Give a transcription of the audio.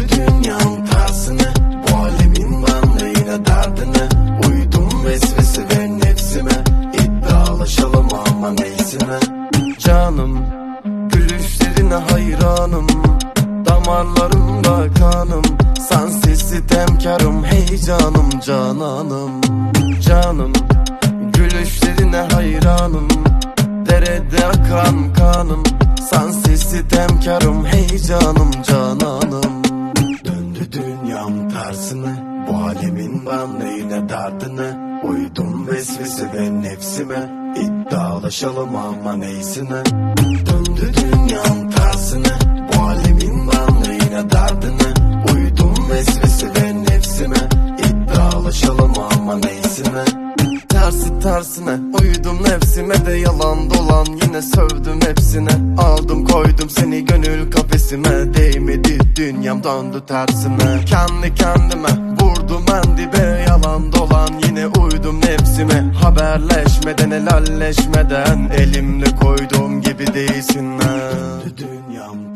Bıraktı dünyanın tasını Bu alemin bana yine derdini Uydum vesvese ve nefsime. İddialaşalım ama neysime Canım Gülüşlerine hayranım Damarlarımda kanım. Sensiz sitemkarım heyecanım cananım. Canım Gülüşlerine hayranım Derede akan kanım. Sensiz sitemkarım heyecanım cananım tersine Bu alemin ben neyine derdine Uydum vesvese ve nefsime. İddialaşalım ama neysine Döndü dünyam tersine Bu alemin ben neyine derdine Uydum vesvese ve nefsime. İddialaşalım ama neysine Tersi tersine uydum nefsime de yalan dolan. Yine sövdüm hepsine Aldım koydum seni gönül kafesime. Değmedi dünyam döndü tersine Kendi kendime vurdum en dibe Yalan dolan. Yine uydum nefsime Haberleşmeden helalleşmeden. Elimle koyduğum gibi değilsin Döndü dünyam